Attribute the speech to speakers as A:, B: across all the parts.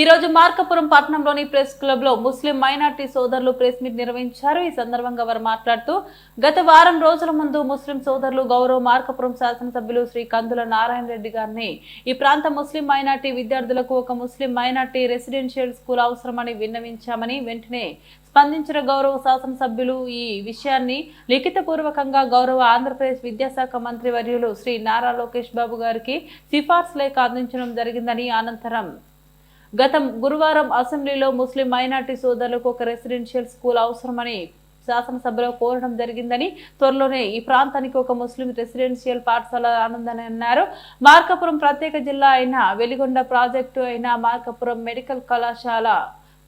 A: ఈ రోజు మార్కపురం పట్టణంలోని ప్రెస్ క్లబ్లో ముస్లిం మైనార్టీ సోదరులు ప్రెస్ మీట్ నిర్వహించారు. ఈ సందర్భంగా వారు మాట్లాడుతూ గత వారం రోజుల ముందు ముస్లిం సోదరులు గౌరవ మార్కపురం శాసనసభ్యులు శ్రీ కందుల నారాయణ రెడ్డి గారిని ఈ ప్రాంత ముస్లిం మైనార్టీ విద్యార్థులకు ఒక ముస్లిం మైనార్టీ రెసిడెన్షియల్ స్కూల్ అవసరమని విన్నవించామని వెంటనే స్పందించిన గౌరవ శాసనసభ్యులు ఈ విషయాన్ని లిఖితపూర్వకంగా గౌరవ ఆంధ్రప్రదేశ్ విద్యాశాఖ మంత్రి వర్యులు శ్రీ నారా లోకేష్ బాబు గారికి సిఫార్సు లేఖ అందించడం జరిగిందని అనంతరం గతం గురువారం అసెంబ్లీలో ముస్లిం మైనార్టీ సోదరులకు ఒక రెసిడెన్షియల్ స్కూల్ అవసరమని శాసనసభలో కోరడం జరిగిందని త్వరలోనే ఈ ప్రాంతానికి ఒక ముస్లిం రెసిడెన్షియల్ పాఠశాల రానుందని అన్నారు. మార్కాపురం ప్రత్యేక జిల్లా అయిన వెలిగొండ ప్రాజెక్టు అయిన మార్కాపురం మెడికల్ కళాశాల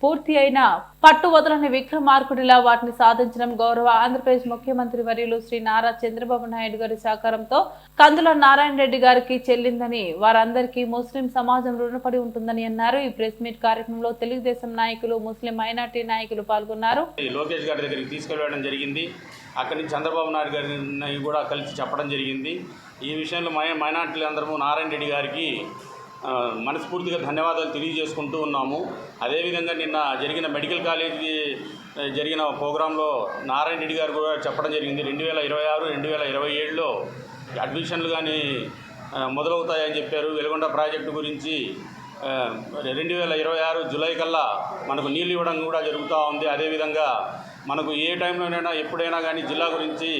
A: పూర్తి అయిన పట్టు వదలని విక్రమార్కుడిలా వాటిని సాధించడం గౌరవ ఆంధ్రప్రదేశ్ ముఖ్యమంత్రి వర్యులు శ్రీ నారా చంద్రబాబు నాయుడు గారి సహకారంతో కందుల నారాయణ రెడ్డి గారికి చెల్లిందని వారందరికీ ముస్లిం సమాజం రుణపడి ఉంటుందని అన్నారు. ఈ ప్రెస్ మీట్ కార్యక్రమంలో తెలుగుదేశం నాయకులు ముస్లిం మైనార్టీ నాయకులు పాల్గొన్నారు.
B: లోకేష్ గారి దగ్గరికి తీసుకెళ్ళడం జరిగింది. అక్కడి నుంచి చంద్రబాబు నాయుడు గారిని కూడా కలిసి చెప్పడం జరిగింది. ఈ విషయంలో మై మైనార్టీలు అందరము నారాయణ రెడ్డి గారికి మనస్ఫూర్తిగా ధన్యవాదాలు తెలియజేసుకుంటూ ఉన్నాము. అదేవిధంగా నిన్న జరిగిన మెడికల్ కాలేజీ జరిగిన ప్రోగ్రాంలో నారాయణ రెడ్డి గారు కూడా చెప్పడం జరిగింది. రెండు వేల ఇరవై ఆరు రెండు వేల ఇరవై ఏడులో అడ్మిషన్లు కానీ మొదలవుతాయని చెప్పారు. వెలుగొండ ప్రాజెక్టు గురించి రెండు వేల ఇరవై ఆరు జూలై కల్లా మనకు నీళ్ళు ఇవ్వడం కూడా జరుగుతూ ఉంది. అదేవిధంగా మనకు ఏ టైంలోనైనా ఎప్పుడైనా కానీ జిల్లా గురించి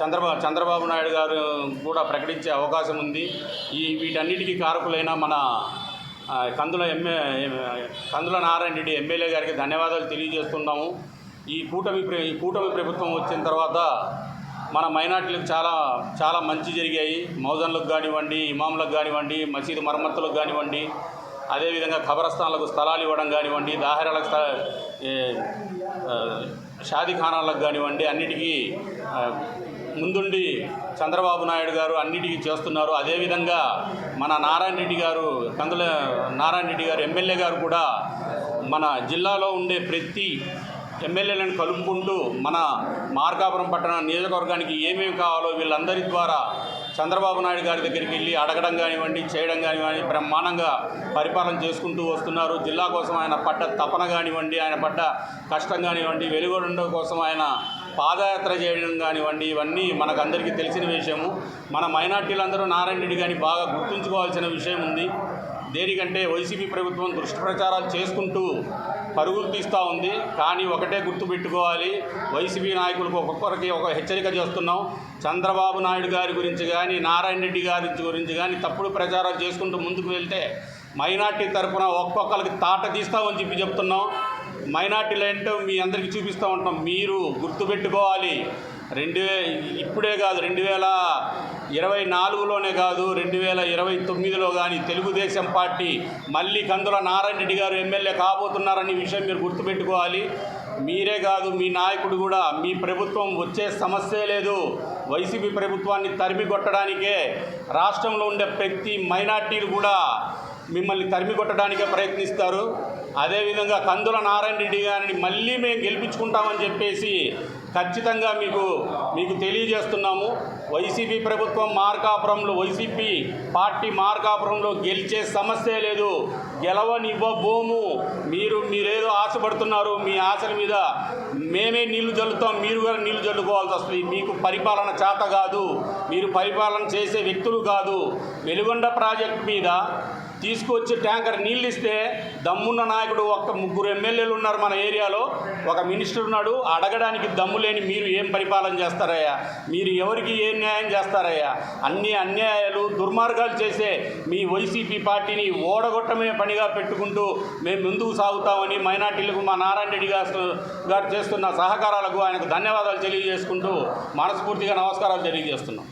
B: చంద్రబాబు చంద్రబాబు నాయుడు గారు కూడా ప్రకటించే అవకాశం ఉంది. ఈ వీటన్నిటికీ కారకులైన మన కందుల ఎంఏ కందుల నారాయణ రెడ్డి ఎమ్మెల్యే గారికి ధన్యవాదాలు తెలియజేస్తున్నాము. ఈ కూటమి ఈ కూటమి ప్రభుత్వం వచ్చిన తర్వాత మన మైనార్టీలకు చాలా చాలా మంచి జరిగాయి. మౌజన్లకు కానివ్వండి ఇమాంలకు కానివ్వండి మసీదు మరమ్మతులకు కానివ్వండి అదేవిధంగా ఖబరస్థాన్లకు స్థలాలు ఇవ్వడం కానివ్వండి దాహరాలకు స్థ షాదీఖానాలకు కానివ్వండి అన్నిటికీ ముందుండి చంద్రబాబు నాయుడు గారు అన్నిటికీ చేస్తున్నారు. అదేవిధంగా మన నారాయణ రెడ్డి గారు కందుల నారాయణ రెడ్డి గారు ఎమ్మెల్యే గారు కూడా మన జిల్లాలో ఉండే ప్రతి ఎమ్మెల్యేలను కలుపుకుంటూ మన మార్కాపురం పట్టణ నియోజకవర్గానికి ఏమేమి కావాలో వీళ్ళందరి ద్వారా చంద్రబాబు నాయుడు గారి దగ్గరికి వెళ్ళి అడగడం కానివ్వండి చేయడం కానివ్వండి బ్రహ్మాండంగా పరిపాలన చేసుకుంటూ వస్తున్నారు. జిల్లా కోసం ఆయన పడ్డ తపన కానివ్వండి ఆయన పడ్డ కష్టం కానివ్వండి వెలుగొండ కోసం ఆయన పాదయాత్ర చేయడం కానివ్వండి ఇవన్నీ మనకు అందరికీ తెలిసిన విషయము. మన మైనార్టీలందరూ నారాయణ రెడ్డి గారిని బాగా గుర్తుంచుకోవాల్సిన విషయం ఉంది. దేనికంటే వైసీపీ ప్రభుత్వం దృష్టి ప్రచారాలు చేసుకుంటూ పరుగులు తీస్తూ ఉంది. కానీ ఒకటే గుర్తుపెట్టుకోవాలి వైసీపీ నాయకులకు ఒక్కొక్కరికి ఒక హెచ్చరిక చేస్తున్నాం. చంద్రబాబు నాయుడు గారి గురించి కానీ నారాయణ రెడ్డి గారి గురించి కానీ తప్పుడు ప్రచారాలు చేసుకుంటూ ముందుకు వెళ్తే మైనార్టీ తరఫున ఒక్కొక్కరికి తాట తీస్తామని చెప్పి చెప్తున్నాం. మైనార్టీలు ఏంటో మీ అందరికీ చూపిస్తూ ఉంటాం. మీరు గుర్తుపెట్టుకోవాలి. రెండు వే ఇప్పుడే కాదు రెండు వేల ఇరవై నాలుగులోనే కాదు రెండు వేల ఇరవై తొమ్మిదిలో కానీ తెలుగుదేశం పార్టీ మళ్ళీ కందుల నారాయణ రెడ్డి గారు ఎమ్మెల్యే కాబోతున్నారనే విషయం మీరు గుర్తుపెట్టుకోవాలి. మీరే కాదు మీ నాయకుడు కూడా మీ ప్రభుత్వం వచ్చే సమస్యే లేదు. వైసీపీ ప్రభుత్వాన్ని తరిమి కొట్టడానికే రాష్ట్రంలో ఉండే ప్రతి మైనార్టీలు కూడా మిమ్మల్ని తరిమి కొట్టడానికే ప్రయత్నిస్తారు. అదేవిధంగా కందుల నారాయణ రెడ్డి గారిని మళ్ళీ మేము గెలిపించుకుంటామని చెప్పేసి ఖచ్చితంగా మీకు మీకు తెలియజేస్తున్నాము. వైసీపీ ప్రభుత్వం మార్కాపురంలో వైసీపీ పార్టీ మార్కాపురంలో గెలిచే సమస్య లేదు. గెలవనివ్వబోము. మీరు మీరేదో ఆశపడుతున్నారు మీ ఆశల మీద మేమే నీళ్ళు చల్లుతాం మీరు కూడా నీళ్ళు చల్లుకోవాల్సి వస్తుంది. మీకు పరిపాలన చేత కాదు మీరు పరిపాలన చేసే వ్యక్తులు కాదు. వెలుగొండ ప్రాజెక్ట్ మీద తీసుకొచ్చి ట్యాంకర్ నీళ్ళు ఇస్తే దమ్మున్న నాయకుడు ఒక ముగ్గురు ఎమ్మెల్యేలు ఉన్నారు మన ఏరియాలో. ఒక మినిస్టర్ ఉన్నాడు అడగడానికి దమ్ము లేని మీరు ఏం పరిపాలన చేస్తారయ్యా? మీరు ఎవరికి ఏం న్యాయం చేస్తారయ్యా? అన్ని అన్యాయాలు దుర్మార్గాలు చేసే మీ వైసీపీ పార్టీని ఓడగొట్టమే పనిగా పెట్టుకుంటూ మేము ముందుకు సాగుతామని మైనార్టీలకు మా నారాయణ రెడ్డి గారు చేస్తున్న అందిస్తున్న సహకారాలకు ఆయనకు ధన్యవాదాలు తెలియజేసుకుంటూ మనస్ఫూర్తిగా నమస్కారాలు తెలియజేస్తున్నాం.